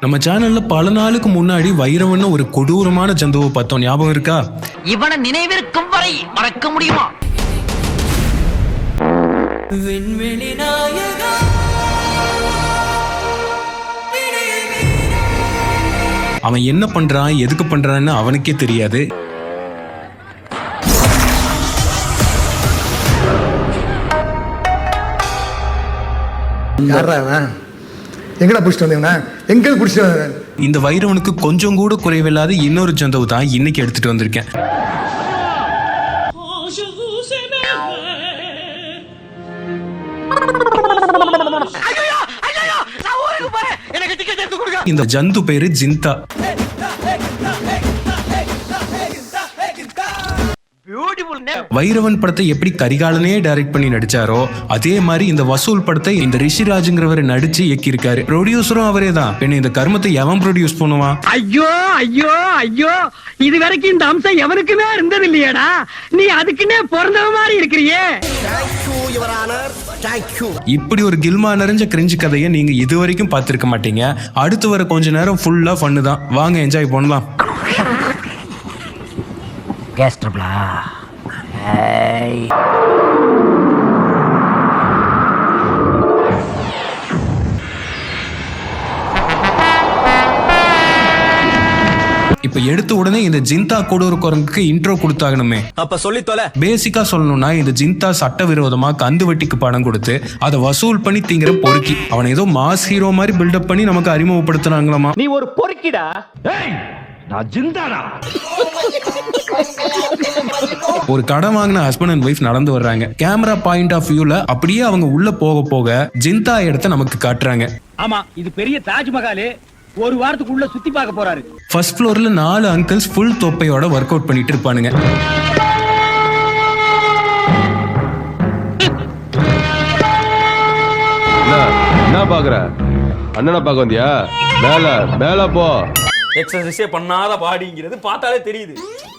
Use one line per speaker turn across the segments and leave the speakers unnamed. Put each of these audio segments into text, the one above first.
நம்ம சேனல்ல பல நாளுக்கு முன்னாடி வைரவன்னு ஒரு கொடூரமான ஜந்துவை பார்த்தோம். ஞாபகம் இருக்கா?
இவனை நினைவிருக்கும் வரை மறக்க முடியுமா?
அவன் என்ன பண்றான் எதுக்கு பண்றான்னு அவனுக்கே தெரியாது.
யாரா அவன் எங்கடா பிடிச்சிட்டு வந்தீங்கண்ணா எங்க பிடிச்சிட்டு வந்தேன்
இந்த வைரவனுக்கு கொஞ்சம் கூட குறைவில்லாத இன்னொரு ஜந்துவு தான் இன்னைக்கு எடுத்துட்டு வந்திருக்கேன். இந்த ஜந்து பேரு ஜிந்தா. வைரவன் படத்தை எப்படி கரிகாலனே டைரக்ட் பண்ணி நடிச்சாரோ அதே மாதிரி இந்த வசூல் படத்தை இந்த ரிஷிராஜுங்கிறவர் நடிச்சு இயக்கியிருக்காரு. ப்ரொடியூசரும் அவரே தான் பின்ன இந்த கர்மத்தை எவன் ப்ரொடியூஸ் பண்ணுவான்?
ஐயோ ஐயோ ஐயோ. இது வரைக்கும் இந்த அம்சம் எவனுக்குமே இருந்தது இல்லையாடா நீ அதுக்குன்னே பிறந்தவ மாதிரி இருக்கிறியே.
இப்படி ஒரு கில்மா நிறைஞ்ச கிரிஞ்சு கதையை நீங்க இது வரைக்கும் பார்த்திருக்க மாட்டீங்க. அடுத்து வர கொஞ்ச நேரம் ஃபுல்லா ஃபன்னு தான் வாங்க என்ஜாய் பண்ணலாம்
கேஸ் ட்ரபிளா
இப்ப எடுத்த உடனே இந்த ஜிந்தா கொடூர குரங்குக்கு இன்ட்ரோ கொடுத்தாகணுமே.
அப்ப சொல்லி தொலை.
பேசிக்கா சொல்லணும்னா இந்த ஜிந்தா சட்டவிரோதமா கந்து வட்டிக்கு பணம் கொடுத்து அதை வசூல் பண்ணி திங்கிற பொறுக்கி. அவனை ஏதோ மாஸ் ஹீரோ மாதிரி பில்டப் பண்ணி நமக்கு அறிமுகப்படுத்துனாங்களாமா?
நீ ஒரு பொறுக்கிடா. நான் ஜிந்தாடா
ஒரு கடன் வாங்கின ஹஸ்பண்ட் அண்ட் ஒய்ஃப் நடந்து வர்றாங்க. கேமரா பாயிண்ட் ஆஃப் வியூல அப்படியே அவங்க உள்ள போக போக ஜிந்தா இடத்த நமக்கு காட்டுறாங்க.
ஆமா இது பெரிய தாஜ்மஹால். ஒரு வாரத்துக்குள்ள சுத்தி பார்க்க போறாரு.
ஃபர்ஸ்ட் ஃப்ளோர்ல நாலு அங்கிள்ஸ் ஃபுல் தொப்பையோட ஒர்க் அவுட் பண்ணிட்டு இருப்பானுங்க.
என்ன என்ன பாக்குற அண்ணனை பார்க்க வந்தியா? மேல மேல போ.
எக்ஸசைஸே பண்ணாத பாடிங்கிறது பார்த்தாலே தெரியுது.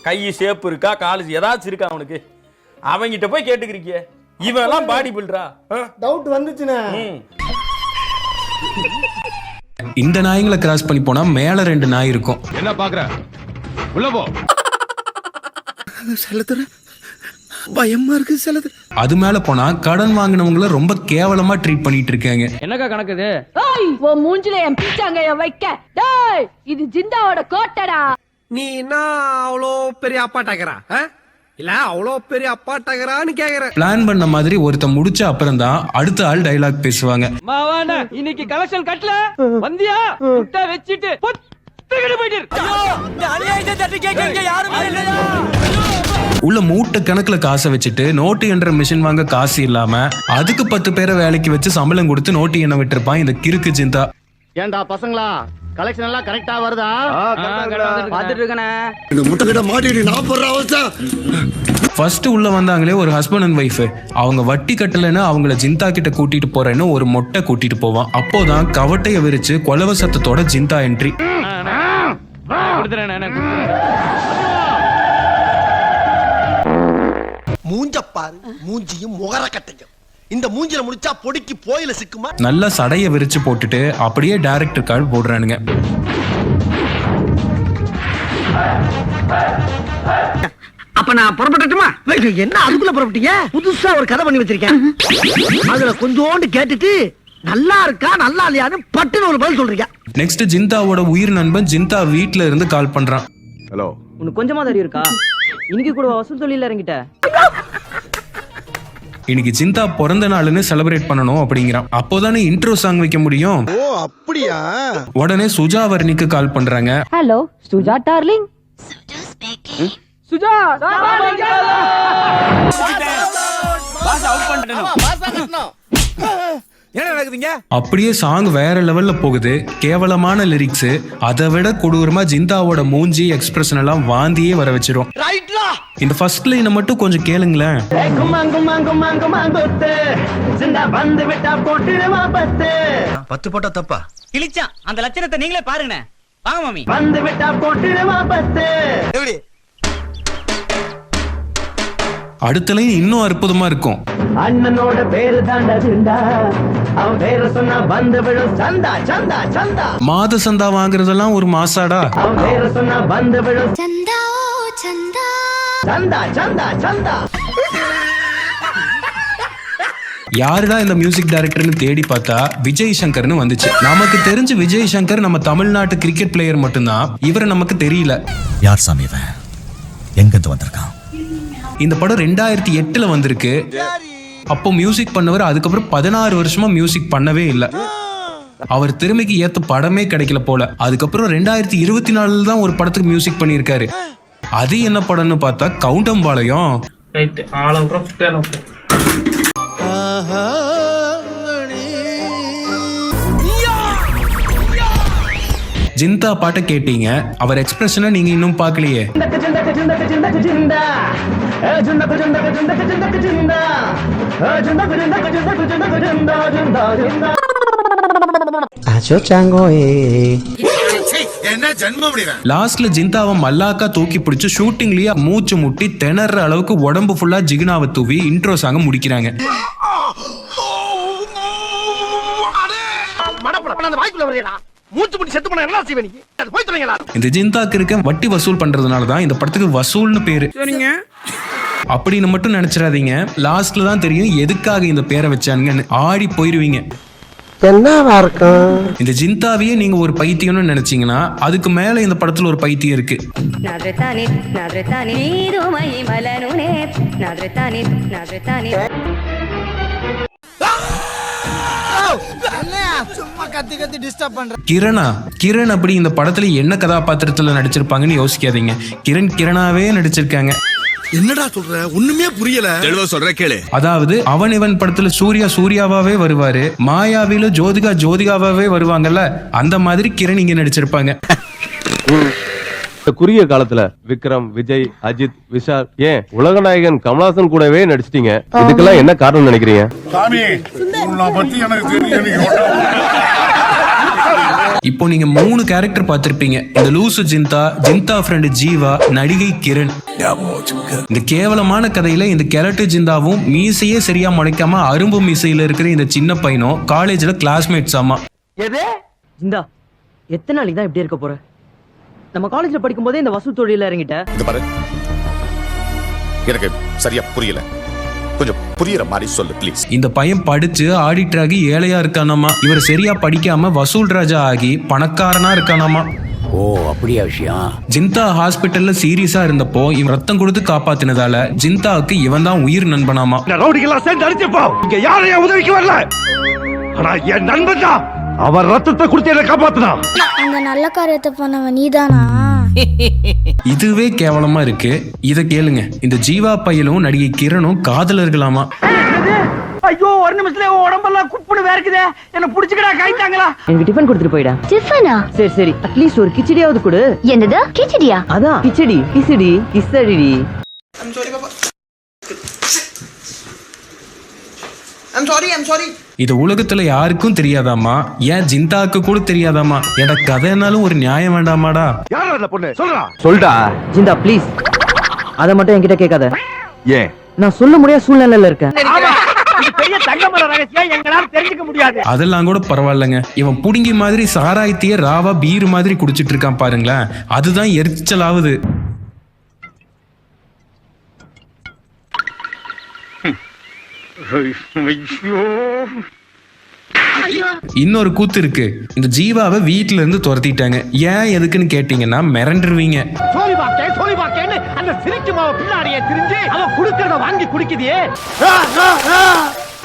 கை ஷேப் இருக்கா காலு ஏதாச்சும் இருக்கா அவனுக்கு? அவங்கிட்ட போய் கேட்டுக்கிறீங்க. இவன் எல்லாம் பாடி பில்டரா
டவுட் வந்துச்சுண்ணே.
இந்த நாய்களை கிராஸ் பண்ணி போனா மேல ரெண்டு நாய் இருக்கும்.
என்ன பாக்குற உள்ள போ.
செல்லத்துற? பயமா இருக்கு செல்லத்துற
அது மேல போனா கடன் வாங்கினவங்கள ரொம்ப கேவலமா ட்ரீட் பண்ணிட்டு இருக்காங்க.
என்னக்கா கணக்குது?
ஏய் உன் மூஞ்சில என் பிச்சாங்கைய வைக்க. டேய் இது ஜிந்தாவோட கோட்டடா.
நீ என்ன அவ்வளோ பெரிய அப்பாட்டாக்கிறா இல்ல அவ்வளோ பெரிய அப்பாட்டாக்கிறான்னு கேக்குற.
பிளான் பண்ண மாதிரி ஒருத்த முடிச்ச அப்புறம் தான் அடுத்த ஆள் டைலாக் பேசுவாங்க.
மாவான இன்னைக்கு கலெக்ஷன் கட்டல? வந்தியா? முட்டை வச்சிட்டு போயிட்டு
உள்ள மூட்டை கணக்குல காசை வச்சுட்டு நோட்டு என்ற மிஷின் வாங்க காசு இல்லாம அதுக்கு பத்து பேரை வேலைக்கு வச்சு சம்பளம் கொடுத்து நோட்டு எண்ண விட்டுருப்பான் இந்த கிறுக்கு ஜிந்தா.
ஏண்டா பசங்களா? கலெக்ஷன் எல்லாம் கரெக்டா வருதா? பாத்துட்டு இருக்கனே.
இந்த முட்டை கிட்ட மாட்டிட்டு நான் அவஸ்தை.
ஃபர்ஸ்ட் உள்ள வந்தாங்களே ஒரு ஹஸ்பண்ட் அண்ட் ஒய்ஃப் அவங்க வட்டி கட்டலைன்னு அவங்கள ஜிந்தா கிட்ட கூட்டிட்டு போறேன்னு ஒரு மொட்டை கூட்டிட்டு போவான். அப்போதான் கவட்டைய விரிச்சு கொலவ சத்தத்தோட ஜிந்தா என்ட்ரி
மூஞ்ச பாரு மூஞ்சியும் முகர கட்டையும் இந்த மூஞ்சில முடிச்சா பொடிக்கு போயில சிக்குமா?
நல்லா சடைய விரிச்சு போட்டுட்டு அப்படியே டைரக்டர் கார்டு போடுறானுங்க.
அப்ப நான் புறப்பட்டுமா என்ன அதுக்குள்ள புறப்பட்டீங்க? புதுசா ஒரு கதை பண்ணி வச்சிருக்கேன். அதுல கொஞ்சோண்டு கேட்டுட்டு நல்லா இருக்கா நல்லா இல்லையான்னு பட்டுன்னு ஒரு பதில் சொல்றீங்க.
நெக்ஸ்ட் ஜிந்தாவோட உயிர் நண்பன் ஜிந்தா வீட்ல இருந்து கால் பண்றான்.
ஹலோ
உனக்கு கொஞ்சமா தடி இருக்கா? இன்னைக்கு கூட வசூல் தொழில இறங்கிட்ட.
இன்னைக்கு ஜிந்தா பிறந்த நாள்னு செலிப்ரேட் பண்ணணும் அப்படிங்கிறான். அப்போதானே இன்ட்ரோ சாங் வைக்க முடியும்?
ஓ அப்படியா?
உடனே சுஜாவர்ணிக்கு கால் பண்றாங்க.
ஹலோ சுஜா டார்லிங்
சுஜா
என்ன நடக்குதுங்க
அப்படியே சாங் வேற லெவல்ல போகுது. கேவலமான லிரிக்ஸ் அதை விட கொடூரமா ஜிந்தாவோட மூஞ்சி எக்ஸ்பிரஷன் எல்லாம் வாந்தியே வர வச்சிரும். இந்த ஃபர்ஸ்ட் லைனை மட்டும் கொஞ்சம் கேளுங்களேன்.
பத்து
பத்து போட்டா தப்பா?
கிழிச்சான். அந்த லட்சணத்தை நீங்களே பாருங்கண்ணே வாங்க மாமி.
வந்து விட்டா போட்டுடுவா பத்து
எப்படி?
அடுத்த லைன் இன்னும் அற்புதமா இருக்கும்.
அண்ணனோட பேரு தாண்டா சிண்டா அவன் பேர சொன்னா வந்து விழும் சந்தா சந்தா சந்தா.
மாத சந்தா வாங்குறதெல்லாம் ஒரு மாசாடா?
அவன் பேர சொன்னா வந்து விழும்
சந்தா சந்தா.
சந்தா சந்தா சந்தா.
யாருடா இந்த மியூசிக் டைரக்டர்னு தேடி பார்த்தா விஜய் சங்கர்னு வந்துச்சு. நமக்கு தெரிஞ்ச விஜய் சங்கர் நம்ம தமிழ்நாட்டு கிரிக்கெட் பிளேயர் மட்டும்தான். இவரை நமக்கு தெரியல.
யார் சாமி இவன்? எங்கிருந்து வந்திருக்கான்?
இந்த படம் ரெண்டாயிரத்தி எட்டுல வந்திருக்கு. அப்போ மியூசிக் பண்ணவர் அதுக்கப்புறம் பதினாறு வருஷமா மியூசிக் பண்ணவே இல்லை. அவர் திறமைக்கு ஏத்த படமே கிடைக்கல போல. அதுக்கப்புறம் ரெண்டாயிரத்தி இருபத்தி நாலுல தான் ஒரு படத்துக்கு மியூசிக் பண்ணியிருக்காரு. அது என்ன படம்னு பார்த்தா கவுண்டம்பாளையம். ஜிந்தா பாட்டை கேட்டீங்க. அவர் எக்ஸ்பிரஷனை நீங்க இன்னும் பார்க்கலையே. லாஸ்ட்ல ஜிந்தாவை மல்லாக்கா தூக்கி பிடிச்சு ஷூட்டிங்லயே மூச்சு முட்டி திணற அளவுக்கு உடம்பு ஃபுல்லா ஜிகினாவை தூவி இன்ட்ரோ சாங்க முடிக்கிறாங்க. இந்த ஜிந்தாக்கு இருக்க வட்டி வசூல் பண்றதுனால தான் இந்த படத்துக்கு வசூல்னு பேரு. அப்படின்னு மட்டும் நினைச்சிடாதீங்க. லாஸ்ட்ல தான் தெரியும் எதுக்காக இந்த பேரை வச்சானுங்கன்னு. ஆடி போயிடுவீங்க
என்னவா இருக்கும்?
இந்த ஜிந்தாவையே நீங்க ஒரு பைத்தியம்னு நினைச்சீங்கன்னா அதுக்கு மேல இந்த படத்துல ஒரு பைத்தியம் இருக்கு. கிரணா கிரண் அப்படி இந்த படத்துல என்ன கதாபாத்திரத்துல நடிச்சிருப்பாங்கன்னு யோசிக்காதீங்க. கிரண் கிரணாவே நடிச்சிருக்காங்க.
என்னடா சொல்ற? ஒண்ணுமே புரியல.
தெளிவா சொல்ற கேளு.
அதாவது அவன் இவன் படத்துல சூர்யா சூர்யாவாவே வருவாரு மாயாவில ஜோதிகா ஜோதிகாவாவே வருவாங்கல்ல அந்த மாதிரி கிரண் இங்க நடிச்சிருப்பாங்க.
இந்த குறுகிய காலத்துல விக்ரம் விஜய் அஜித் விஷால் ஏன் உலகநாயகன் கமலாசன் கூடவே நடிச்சிட்டீங்க? இதுக்கெல்லாம் என்ன காரணம் நினைக்கிறீங்க
சாமி உன்னை பத்தி எனக்கு தெரியும்
இப்போ நீங்க மூணு கேரக்டர் பார்த்திருப்பீங்க. இந்த லூசு ஜிந்தா ஜிந்தா ஃப்ரெண்டு ஜீவா நடிகை கிரண். இந்த கேவலமான கதையில இந்த கெரட்டு ஜிந்தாவும் மீசையே சரியா முளைக்காம அரும்பு மீசையில இருக்கிற இந்த சின்ன பையனும் காலேஜ்ல கிளாஸ்மேட்ஸ் ஆமா.
எது?
ஜிந்தா எத்தனை நாளைக்கு தான் இப்படி இருக்க போற? நம்ம காலேஜ்ல படிக்கும் போதே இந்த வசூல் தொழில இறங்கிட்ட.
எனக்கு சரியா புரியல. கொஞ்சம் புரியற மாதிரி சொல்லு ப்ளீஸ்
இந்த பையன் படிச்சு ஆடிட்டர் ஆகி ஏழையா இருக்கானாமா? இவர் சரியா படிக்காம வசூல் ராஜா ஆகி பணக்காரனா இருக்கானாமா?
ஓ அப்படியா விஷயம்.
ஜிந்தா ஹாஸ்பிட்டல்ல சீரியஸா இருந்தப்போ இவன் ரத்தம் கொடுத்து காப்பாத்தினதால ஜிந்தாவுக்கு இவன் தான் உயிர் நண்பனாமா?
ரவுடிகள்லாம் சேர்ந்து அடிச்சப்போ இங்க யாரையும் உதவிக்கு வரல. ஆனா என் நண்பன் தான். அவர் ரத்தத்தை கொடுத்து என்ன காப்பாத்தினா
அந்த நல்ல காரியத்தை பண்ணவன் நீதானா?
இதுவே கேவலமா இருக்கு. இத கேளுங்க. இந்த ஜீவா பையலும் நடிகை கிரணும் காதலர்களாமா?
ஐயோ ஒரு நிமிஷத்துல உடம்பெல்லாம் குப்புன்னு வேர்க்குதே. என்ன புடிச்சுக்கடா கைத்தாங்களா
எனக்கு டிஃபன் கொடுத்துட்டு போயிடா.
டிஃபனா?
சரி சரி. அட்லீஸ்ட் ஒரு கிச்சடியாவது கொடு.
என்னது? கிச்சடியா?
அதான். கிச்சடி கிச்சடி கிச்சடி
இது உலகத்துல யாருக்கும் தெரியாதாமா ஏன் ஜிந்தாக்கு கூட தெரியாதாமா எட கதைனாலும் ஒரு நியாயம் வேண்டாமாடா.
யாரா அந்த பொண்ணு? சொல்றா.
சொல்டா.
ஜிந்தா ப்ளீஸ் அதை மட்டும் என்கிட்ட கேட்காத.
ஏன்?
நான் சொல்ல முடியாத சூழ்நிலையில இருக்கேன்.
இது பெரிய தங்கமர ரகசியம். எங்களால தெரிஞ்சுக்க முடியாது.
அதெல்லாம் கூட பரவாயில்லைங்க. இவன் புடுங்கி மாதிரி சாராயத்தையே ராவா பீர் மாதிரி குடிச்சிட்டு இருக்கான் பாருங்களேன். அதுதான் எரிச்சலாவுது. இன்னொரு கூத்து இருக்கு. இந்த ஜீவாவை வீட்ல இருந்து துரத்திட்டாங்க. ஏன் எதுக்குன்னு கேட்டீங்கன்னா மிரண்டுருவீங்க.
சோழி பாக்கே சோழி பாக்கேன்னு அந்த சிரிக்கு மாவ பின்னாடியே திரிஞ்சு அவன் குடுக்கறத வாங்கி குடிக்குதே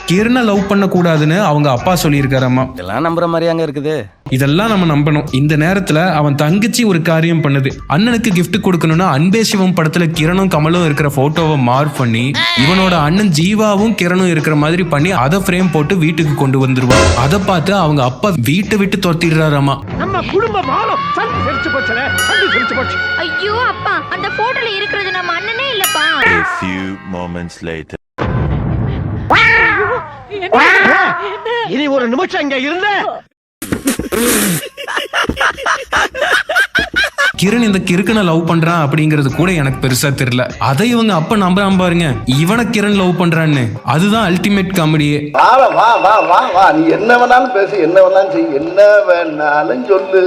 கிரண லவ் பண்ண கூடாதுன்னு அவங்க அப்பா சொல்லியிருக்காரம்மா.
இதெல்லாம் நம்புற மாதிரி அங்க இருக்குது.
இதெல்லாம் நம்ம நம்பணும். இந்த நேரத்துல அவன் தங்கச்சி ஒரு காரியம் பண்ணுது. அண்ணனுக்கு gift கொடுக்கணும்னா அன்பே சிவம் படத்துல கிரணும் கமலும் இருக்கிற போட்டோவை மார்க் பண்ணி இவனோட அண்ணன் ஜீவாவும் கிரணும் இருக்கிற மாதிரி பண்ணி அதை ஃப்ரேம் போட்டு வீட்டுக்கு கொண்டு வந்துருவான் அதை பார்த்து அவங்க அப்பா வீட்டை விட்டு துரத்திடுறாராமா.
நம்ம குடும்ப மானம் சந்தி சிரிச்சு போச்சுல. சந்தி சிரிச்சு போச்சு.
ஐயோ அப்பா அந்த போட்டோல இருக்கிறது நம்ம அண்ணனே இல்லப்பா.
இனி ஒரு நிமிஷம் இங்க இருந்த.
கிரண் இந்த கிறுக்கனை லவ் பண்றான் அப்படிங்கிறது கூட எனக்கு பெருசா தெரியல. அதை இவங்க அப்ப நம்புறான் பாருங்க. இவனை கிரண் லவ் பண்றான்னு. அதுதான் அல்டிமேட் காமெடியே
வா வா வா வா வா. நீ என்ன வேணாலும் பேசு என்ன வேணாலும் செய் என்ன வேணாலும் சொல்லு.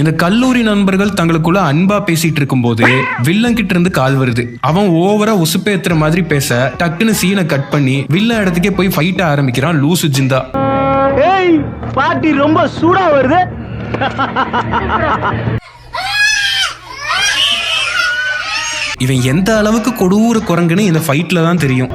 இந்த கல்லூரி நண்பர்கள் தங்களுக்குள்ள அன்பா பேசிட்டு இருக்கும்போது வில்லன் கிட்ட இருந்து கால் வருது. அவன் ஓவரா உசுப்பேத்துற மாதிரி பேச டக்குன்னு சீனை கட் பண்ணி வில்லன் இடத்துக்கே போய் ஃபைட்ட ஆரம்பிக்கிறான் லூசு ஜிந்தா.
ஏய் பாட்டி ரொம்ப சூடா வருது.
இவன் எந்த அளவுக்கு கொடூர குரங்குன்னு இந்த ஃபைட்ல தான் தெரியும்.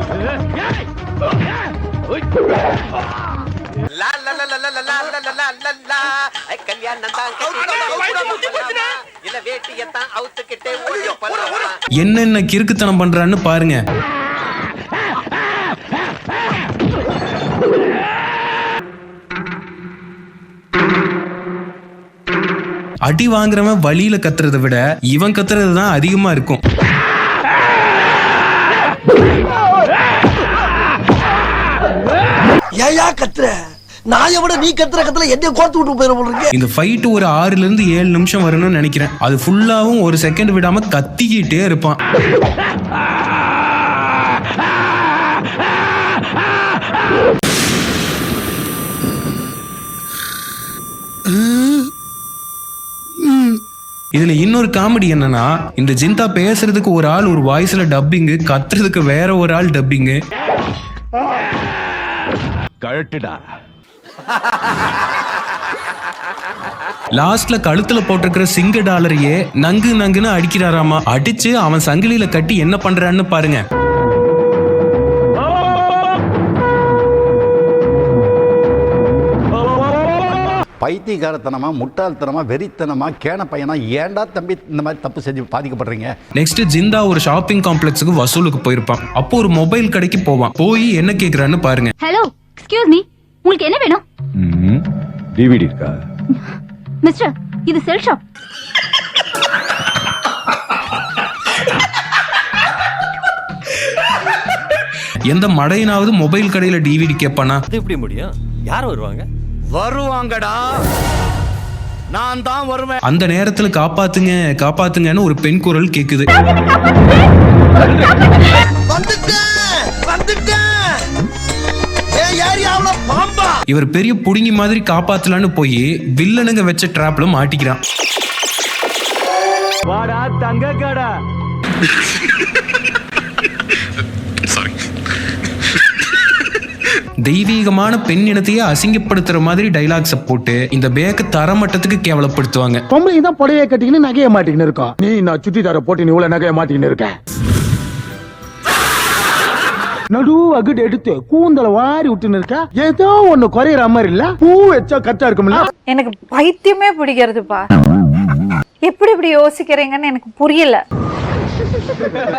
என்னென்ன கிறுக்குத்தனம் பண்றான்னு பாருங்க அடி வாங்குறவன் வழியில கத்துறதை விட இவன் கத்துறது தான் அதிகமா இருக்கும்
ஏயா கத்துற நாயை விட நீ கத்துற கத்துல என்ன கோர்த்து விட்டு போயிட போடுறீங்க
இந்த ஃபைட் ஒரு ஆறுல இருந்து ஏழு நிமிஷம் வரணும்னு நினைக்கிறேன். அது ஃபுல்லாவும் ஒரு செகண்ட் விடாம கத்திக்கிட்டே இருப்பான். இதுல இன்னொரு காமெடி என்னன்னா இந்த ஜிந்தா பேசுறதுக்கு ஒரு ஆள் ஒரு வாய்ஸ்ல டப்பிங்கு கத்துறதுக்கு வேற ஒரு ஆள் டப்பிங்கு
கழட்டுடா.
லாஸ்ட்ல கழுத்துல போட்டிருக்கிற சிங்க டாலரையே நங்கு நங்குன்னு அடிக்கிறாராமா. அடிச்சு அவன் சங்கிலியில கட்டி என்ன பண்றான்னு பாருங்க.
பைத்தியக்காரத்தனமா முட்டாள்தனமா வெறித்தனமா கேன பையனா ஏன்டா தம்பி இந்த மாதிரி தப்பு செஞ்சு பாதிக்கப்படுறீங்க?
நெக்ஸ்ட் ஜிந்தா ஒரு ஷாப்பிங் காம்ப்ளெக்ஸுக்கு வசூலுக்கு போயிருப்பான். அப்போ ஒரு மொபைல் கடைக்கு போவான். போய் என்ன கேக்குறான்னு பாருங்க.
ஹலோ எக்ஸ்கியூஸ் மீ உங்களுக்கு என்ன வேணும்?
டிவிடி இருக்கா?
மிஸ்டர் இது செல் ஷாப்.
எந்த மடையனாவது மொபைல் கடையில டிவிடி கேட்பானா?
அது எப்படி முடியும்? யார் வருவாங்க?
வருவாங்கடா. நான் தான் வருவேன்.
அந்த நேரத்துல காப்பாத்துங்க காப்பாத்துங்கன்னு ஒரு பெண் குரல் கேக்குது.
வந்துட்டேன் வந்துட்டேன். ஏய் ஏரியாவுல பாம்பா
இவர் பெரிய புடுங்கி மாதிரி காப்பாத்தலான்னு போய் வில்லனுங்க வச்ச ட்ராப்ல மாட்டிக்கிறான்.
வாடா தங்க கடா.
தெய்வீகமான பெண் இனத்தையே அசிங்கப்படுத்துற மாதிரி டைலாக்ஸ போட்டு இந்த பேக்க தரமட்டத்துக்கு கேவலப்படுத்துவாங்க.
பொம்பளை தான் புடவைய கட்டிக்கின்னு நகைய மாட்டிக்கின்னு இருக்கோம் நீ நான் சுத்திதார போட்டு நீ இவ்வளவு நகைய மாட்டிக்கின்னு இருக்க. நடு அகுடு எடுத்து கூந்தல வாரி விட்டுன்னு இருக்க? ஏதோ ஒண்ணு குறையிற மாதிரி இல்ல? பூ வச்சா கச்சா இருக்கும்ல?
எனக்கு பைத்தியமே பிடிக்கிறதுப்பா. எப்படி இப்படி யோசிக்கிறீங்கன்னு எனக்கு புரியல.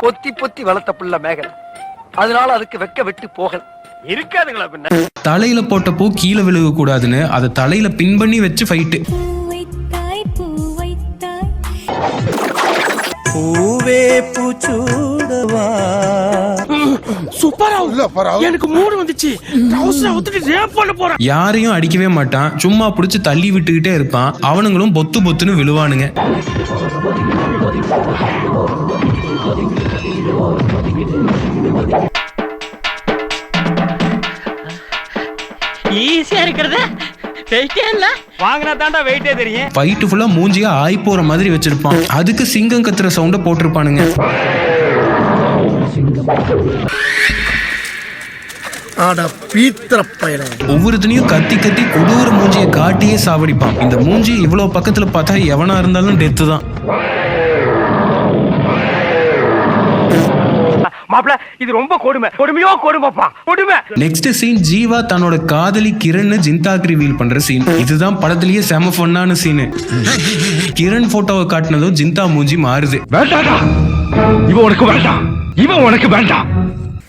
பொத்தி பொத்தி வளர்த்த புள்ள மேகல் அதனால அதுக்கு வெக்க வெட்டு போகல். இருக்காதுங்களா பின்ன?
தலையில போட்ட பூ கீழே விழுக கூடாதுன்னு அதை தலையில பின் பண்ணி வச்சு ஃபைட்டு
பூவே பூச்சூடவா? சூப்பரா எனக்கு மூடு வந்துச்சு. ட்ரவுசரை ஒத்துட்டு ரேப் பண்ண போறேன்.
யாரையும் அடிக்கவே மாட்டான். சும்மா புடிச்சு தள்ளி விட்டுக்கிட்டே இருப்பான். அவனுங்களும் பொத்து பொத்துன்னு விழுவானுங்க.
ஈஸியா இருக்கிறது. வெயிட்டே இல்ல. வாங்கினா தாண்டா வெயிட்டே தெரியும்.
ஃபைட்டு ஃபுல்லா மூஞ்சியா ஆய் போற மாதிரி வச்சிருப்பான். அதுக்கு சிங்கம் கத்துற சவுண்ட போட்டிருப்பானுங்க.
ஆடா பீத்திர
ஒவ்வொருத்தனையும் கத்தி கத்தி கொடூர மூஞ்சியை காட்டியே சாவடிப்பான். இந்த மூஞ்சி இவ்வளவு பக்கத்துல பார்த்தா எவனா இருந்தாலும் டெத்து தான்.
மாப்ள இது ரொம்ப கொடுமை. கொடுமையோ கொடுமைப்பா. கொடுமை.
நெக்ஸ்ட் சீன் ஜீவா தன்னோட காதலி கிரண் ஜிந்தாக் ரிவீல் பண்ற சீன் இதுதான் படத்திலேயே செம ஃபன்னான சீனு கிரண் போட்டோவை காட்டினதும் ஜிந்தா மூஞ்சி மாறுது.
வேண்டாடா. இவன் உனக்கு வேண்டாம். இவன் உனக்கு வேண்டாம்.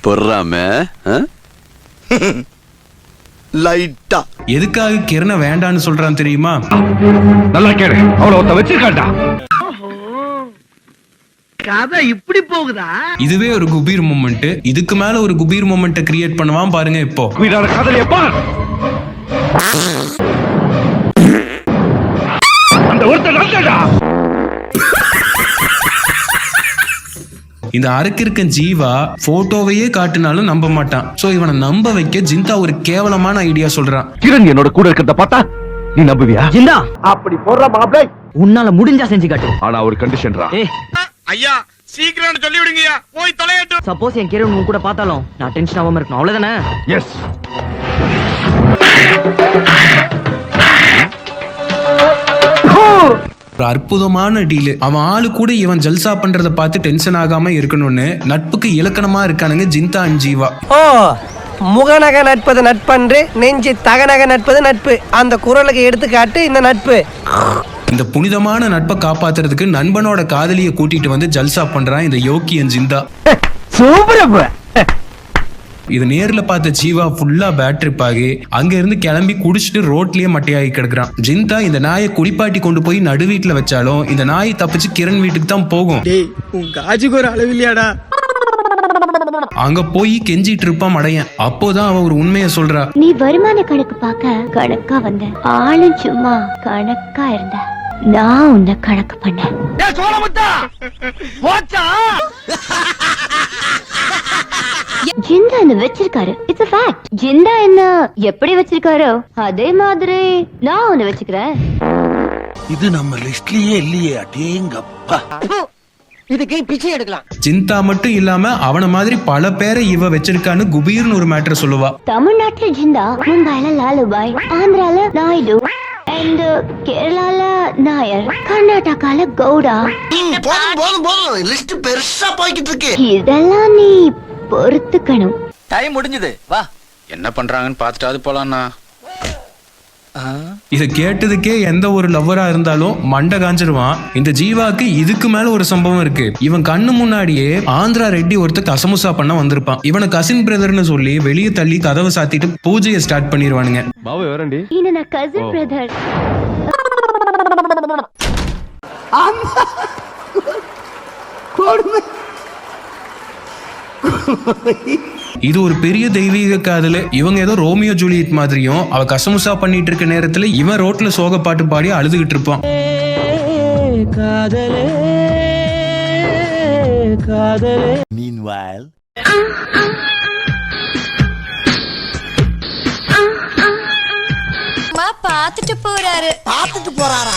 பொறாம லைட்டா.
எதுக்காக கிரண வேண்டான்னு சொல்றான் தெரியுமா?
நல்லா கேடு அவளை ஒருத்த வச்சிருக்காண்டா
கதை இப்படி போகுதா?
இதுவே ஒரு குபீர் மூமெண்ட் இதுக்கு மேல ஒரு குபீர் மூமெண்ட்டை கிரியேட் பண்ணுவான் பாருங்க இப்போ.
அந்த ஒருத்தர்
இந்த அறுக்கிருக்க ஜீவா போட்டோவையே காட்டினாலும் நம்ப மாட்டான். சோ இவனை நம்ப வைக்க ஜிந்தா ஒரு கேவலமான ஐடியா சொல்றான்.
கிரண் என்னோட கூட இருக்கிறத பார்த்தா நீ நம்புவியா?
ஜிந்தா!
அப்படி போடுற மாப்பிள்ளை
உன்னால முடிஞ்சா செஞ்சு காட்டு.
ஆனா ஒரு கண்டிஷன்ரா
ஐயா சீக்கிரம் சொல்லி விடுங்கய்யா போய் தொலையட்டும்
சப்போஸ் என் கிரண் உன் கூட பார்த்தாலும் நான் டென்ஷன் ஆகாம இருக்கணும். அவ்வளவுதானே?
எஸ்
ஒரு அற்புதமான டீல் அவன் ஆளு கூட இவன் ஜல்சா பண்றத பார்த்து டென்ஷன் ஆகாம இருக்கணும்னு நட்புக்கு இலக்கணமா இருக்கானுங்க ஜிந்தா அண்ட் ஜீவா.
ஓ முகநக நட்பது நட்பன்று நெஞ்சு தகநக நட்பது நட்பு. அந்த குரலுக்கு எடுத்துக்காட்டு இந்த நட்பு.
இந்த புனிதமான நட்பை காப்பாத்துறதுக்கு நண்பனோட காதலியை கூட்டிட்டு வந்து ஜல்சா பண்றான் இந்த யோக்கியன் ஜிந்தா.
சூப்பர்
இது நேர்ல பார்த்த ஜீவா ஃபுல்லா பேட் ட்ரிப் ஆகி அங்க இருந்து கிளம்பி குடிச்சிட்டு ரோட்லயே மட்டையாகி கிடக்குறான். ஜிந்தா இந்த நாயை குளிப்பாட்டி கொண்டு போய் நடு வீட்டுல வச்சாலும் இந்த நாய் தப்பிச்சு கிரண் வீட்டுக்கு தான் போகும்.
உன் காஜுக்கு ஒரு அளவு இல்லையாடா?
அங்க போய் கெஞ்சிட்டு இருப்பான் மடையன். அப்போதான் அவ ஒரு உண்மையை சொல்றா.
நீ வருமான கணக்கு பார்க்க கணக்கா வந்த. ஆளும் சும்மா கணக்கா இருந்த. நான் உன்னை கணக்கு பண்ணேன். ஜிந்தா என்ன வச்சிருக்காரு? இட்ஸ் ஃபேக்ட் ஜிந்தா என்ன எப்படி வச்சிருக்காரோ அதே மாதிரி நான் உன்னை வச்சுக்கிறேன்.
இது நம்ம லிஸ்ட்லயே இல்லையே அடேங்கப்பா.
இதுக்கு பிச்சை எடுக்கலாம்?
ஜிந்தா மட்டும் இல்லாம அவன மாதிரி பல பேரை இவ வச்சிருக்கான்னு குபீர்னு ஒரு மேட்டர் சொல்லுவா.
தமிழ்நாட்டுல ஜிந்தா மும்பைல லாலுபாய் ஆந்திரால நாயுடு. அண்ட் கேரளால நாயர் கர்நாடகால கவுடா
போதும் போதும் போதும். லிஸ்ட் பெருசா போய்கிட்டு இருக்கு.
இதெல்லாம் நீ பொறுத்துக்கணும்.
டைம் முடிஞ்சது. வா.
என்ன பண்றாங்கன்னு பார்த்துட்டாது போலாம்ண்ணா.
இத கேட்டதுக்கே எந்த ஒரு லவ்வரா இருந்தாலும் மண்டை காஞ்சிருவான். இந்த ஜீவாக்கு இதுக்கு மேல ஒரு சம்பவம் இருக்கு. இவன் கண்ணு முன்னாடியே ஆந்திரா ரெட்டி ஒருத்தர் கசமுசா பண்ண வந்திருப்பான். இவனை கசின் பிரதர்னு சொல்லி வெளியே தள்ளி கதவை சாத்திட்டு பூஜையை ஸ்டார்ட் பண்ணிடுவானுங்க
நான் கசின் பிரதர்
இது ஒரு பெரிய தெய்வீக காதலு. இவங்க ஏதோ ரோமியோ ஜூலியட் மாதிரியும் அவ கசமுசா பண்ணிட்டு இருக்க நேரத்துல இவன் ரோட்ல சோக பாட்டு பாடி அழுதுகிட்டு இருப்பான்.
காதலே காதலே.
பாத்துட்டு போறாரு.
பார்த்துட்டு போறாரா?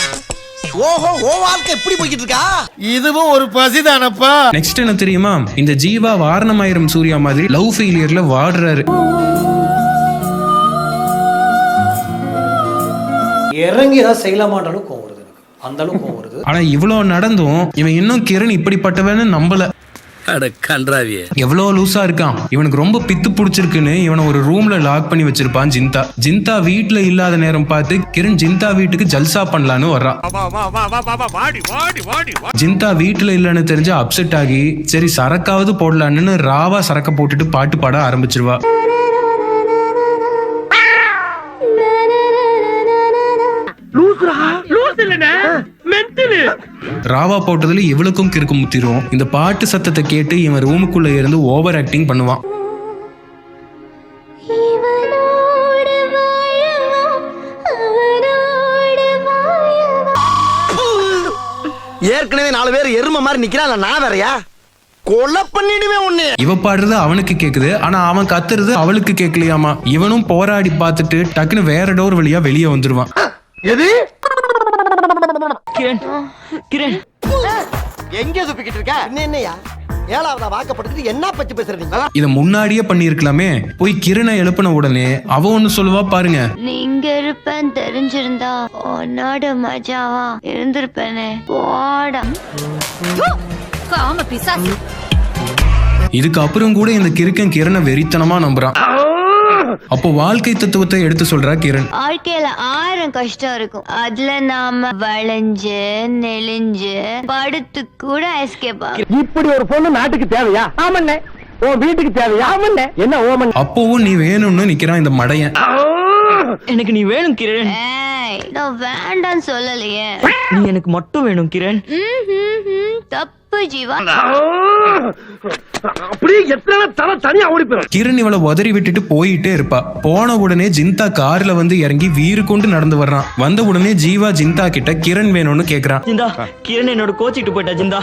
ஓஹோ ஓ வாழ்க்கை எப்படி போய்கிட்டு இருக்கா
இதுவும் ஒரு பசிதானப்பா?
நெக்ஸ்ட் என்ன தெரியுமா? இந்த ஜீவா வாரணமாயிரம் சூர்யா மாதிரி லவ் ஃபெயிலியர்ல வாடுறாரு.
இறங்கி ஏதாவது செய்யலாமான்றாலும் கோவம் வருது எனக்கு. அந்த அளவுக்கு கோவம் வருது.
ஆனா இவ்வளவு நடந்தும் இவன் இன்னும் கிரண் இப்படிப்பட்டவன்னு நம்பல.
அட கன்றாவிய.
எவ்வளவு லூசா இருக்கான். இவனுக்கு ரொம்ப பித்து பிடிச்சிருக்குன்னு இவனை ஒரு ரூம்ல லாக் பண்ணி வச்சிருப்பான் ஜிந்தா. ஜிந்தா வீட்ல இல்லாத நேரம் பார்த்து கிரண் ஜிந்தா வீட்டுக்கு ஜல்சா பண்ணலான்னு வர்றான். ஜிந்தா வீட்டுல இல்லைன்னு தெரிஞ்சு அப்செட் ஆகி சரி சரக்காவது போடலான்னு ராவா சரக்க போட்டுட்டு பாட்டு பாட ஆரம்பிச்சிருவா. ராவா போட்டதுல இவளுக்கும் கிறுக்கு முத்திரும். இந்த பாட்டு சத்தத்தை கேட்டு இவன் ரூமுக்குள்ள இருந்து ஓவர் ஆக்டிங் பண்ணுவான்.
ஏற்கனவே நாலு பேர் எருமை மாதிரி நிக்கிறான் நான் வேறயா? கொலை பண்ணிடுவேன் உன்னை
இவ பாடுறது அவனுக்கு கேக்குது ஆனா அவன் கத்துறது அவளுக்கு கேட்கலையாமா இவனும் போராடி பார்த்துட்டு டக்குன்னு வேற டோர் வழியா வெளியே வந்துருவான்.
எது?
கிரண் கிரண்.
எங்க சுப்பிக்கிட்டு இருக்க? என்ன என்னையா? ஏழாவதா வாக்கப்படுத்திட்டு என்ன பத்தி பேசுறீங்க?
இத முன்னாடியே பண்ணியிருக்கலாமே. போய் கிரணை எழுப்பின உடனே அவ ஒண்ணு சொல்லுவா பாருங்க.
நீங்க இருப்பேன் தெரிஞ்சிருந்தா உன்னோட மஜாவா இருந்திருப்பேனே. போடா.
காம பிசாசு.
இதுக்கு அப்புறம் கூட இந்த கிறுக்கன் கிரணை வெறித்தனமா நம்புறான். அப்போ வாழ்க்கை தத்துவத்தை எடுத்து சொல்றா கிரண்
வாழ்க்கையில ஆயிரம் கஷ்டம் இருக்கும். அதுல நாம வளைஞ்சு நெளிஞ்சு படுத்து கூட எஸ்கேப் ஆகும்.
இப்படி ஒரு பொண்ணு நாட்டுக்கு தேவையா? ஆமண்ணே. உன் வீட்டுக்கு தேவையா? ஆமண்ணே. என்ன ஓமன்?
அப்போவும் நீ வேணும்னு நிக்கிறான் இந்த மடையன்
எனக்கு நீ வேணும் கிரண்
ஏய் நான் வேண்டான்னு சொல்லலையே.
நீ எனக்கு மட்டும் வேணும் கிரண்
ம்ஹும்ஹும். தப்பு ஜீவா.
அப்படியே எத்தனை தலை தனியா ஓடி போயிடும்.
கிரண் இவளை உதறி விட்டுட்டு போயிட்டே இருப்பா. போன உடனே ஜிந்தா கார்ல வந்து இறங்கி வீறு கொண்டு நடந்து வர்றான். வந்த உடனே ஜீவா ஜிந்தா கிட்ட கிரண் வேணும்னு கேக்குறான்
ஜிந்தா கிரண் என்னோட கோச்சிட்டு போயிட்டா ஜிந்தா.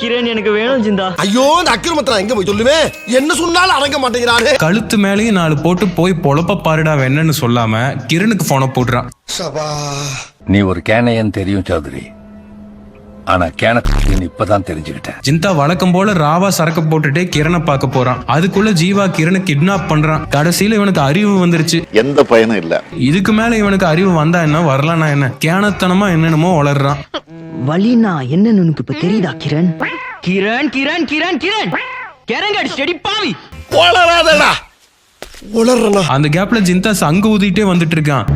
கிரண் எனக்கு வேணும் ஜிந்தா.
ஐயோ இந்த அக்கிரமத்தை எங்க போய் சொல்லுவேன்? என்ன சொன்னாலும் அடங்க மாட்டேங்கிறாரு.
கழுத்து மேலேயும் நாலு போட்டு போய் பொழப்ப பாருடா வெண்ணன்னு சொல்லாம கிரணுக்கு போன போடுறான்
நீ ஒரு கேனையன் தெரியும் சௌதரி. ஆனா கேனக்கு இப்பதான் தெரிஞ்சுக்கிட்டேன்.
ஜிந்தா வழக்கம் போல ராவா சரக்கு போட்டுட்டே கிரணை பார்க்க போறான். அதுக்குள்ள ஜீவா கிரணை கிட்னாப் பண்றான். கடைசியில இவனுக்கு அறிவு வந்துருச்சு.
எந்த பயனும் இல்ல.
இதுக்கு மேல இவனுக்கு அறிவு வந்தா என்ன வரலனா என்ன? கேனத்தனமா என்னென்னமோ வளர்றான்.
வலினா என்னன்னு உனக்கு இப்ப தெரியுதா கிரண்? கிரண் கிரண் கிரண் கிரண்! கிரங்கடி செடி பாவி!
வளராதடா வளர்றனா
அந்த கேப்ல ஜிந்தா சங்கு ஊதிட்டே வந்துட்டு இருக்கான்.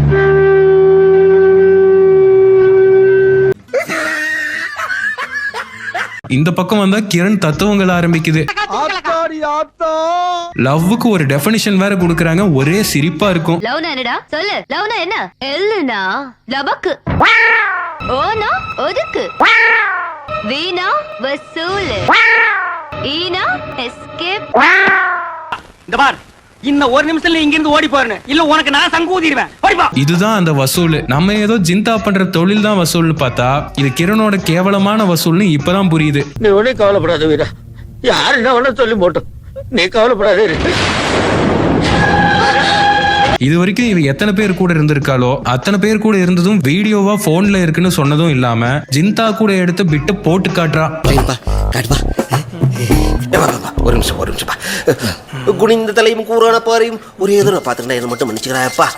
இந்த பக்கம் வந்தா கிரண் தத்துவங்கள் ஆரம்பிக்குது. லவ்வுக்கு ஒரு டெஃபினிஷன் வேற கொடுக்கறாங்க. ஒரே சிரிப்பா இருக்கும்.
லவ்னா என்னடா? சொல்லு. லவ்னா என்ன? எல்லுனா லபக்கு. ஓனா? ஒதுக்கு. வீணா? வசூலு. ஈனா? எஸ்கேப்.
இந்த பார். இன்னும் ஒரு நிமிஷத்துல இங்க இருந்து ஓடி போறேன். இல்ல உனக்கு நான் சங்கு ஊதிடுவேன் ஓடிப்பா
இதுதான் அந்த வசூல். நம்ம ஏதோ ஜிந்தா பண்ற தொழில் தான் வசூல்னு பார்த்தா இது கிரணோட கேவலமான வசூல்னு இப்பதான் புரியுது.
நீ ஒண்ணே கவலைப்படாத வீரா. யாரு என்ன வேணா சொல்லி போட்டோம். நீ கவலைப்படாத
இது வரைக்கும் இவ எத்தனை பேர் கூட இருந்திருக்காளோ அத்தனை பேர் கூட இருந்ததும் வீடியோவா போன்ல இருக்குன்னு சொன்னதும் இல்லாம ஜிந்தா கூட எடுத்து பிட்டு போட்டு காட்டுறா.
ஒரு நிமிஷம் ஒரு நிமிஷம் குனிந்த தலையும் கூறான பாறையும் ஒரே தூரம் பாத்துக்கிட்டா என்ன மட்டும் மன்னிச்சுக்கிறாப்பா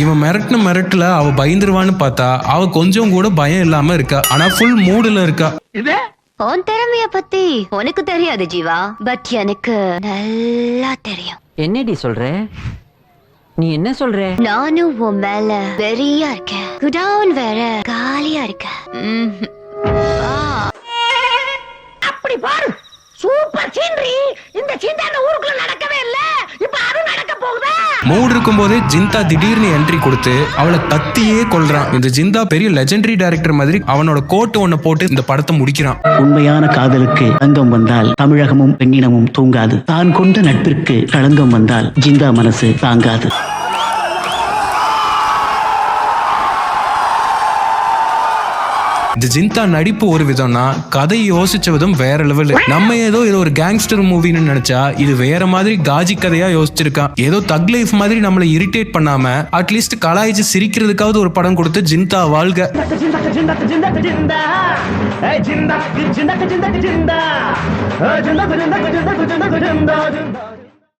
இவன் மிரட்டின மிரட்டல அவ பயந்துருவான்னு பார்த்தா அவ கொஞ்சம் கூட பயம் இல்லாம இருக்கா. ஆனா ஃபுல் மூடுல இருக்கா.
உன் திறமைய பத்தி உனக்கு தெரியாது ஜீவா பட் எனக்கு நல்லா தெரியும்.
என்னடி சொல்ற? நீ என்ன சொல்ற?
நானும் உன் மேல வெறியா இருக்கேன். குடவுன் வேற காலியா இருக்க.
அப்படி பாரு. சூப்பர் சீனரி இந்த சீண்டா அந்த ஊருக்குள்ள நடக்கவே இல்ல. இப்ப அது நடக்க போகுதா?
மூடு இருக்கும் போதே ஜிந்தா திடீர்னு என்ட்ரி கொடுத்து அவளை கத்தியே கொல்றான். இந்த ஜிந்தா பெரிய லெஜெண்டரி டைரக்டர் மாதிரி அவனோட கோட்டு ஒன்ன போட்டு இந்த படத்தை முடிக்கிறான்.
உண்மையான காதலுக்கு களங்கம் வந்தால் தமிழகமும் பெண்ணினமும் தூங்காது. தான் கொண்ட நட்பிற்கு களங்கம் வந்தால் ஜிந்தா மனசு தாங்காது.
இந்த ஜிந்தா நடிப்பு ஒரு விதம்னா கதை யோசிச்ச விதம் வேற லெவல் நம்ம ஏதோ இது ஒரு கேங்ஸ்டர் மூவின்னு நினைச்சா இது வேற மாதிரி காஜி கதையா யோசிச்சிருக்கான் ஏதோ தக் லைஃப் மாதிரி நம்மளை இரிட்டேட் பண்ணாம அட்லீஸ்ட் கலாய்ச்சி சிரிக்கிறதுக்காவது ஒரு படம் கொடுத்து ஜிந்தா வாழ்க
ஜிந்தா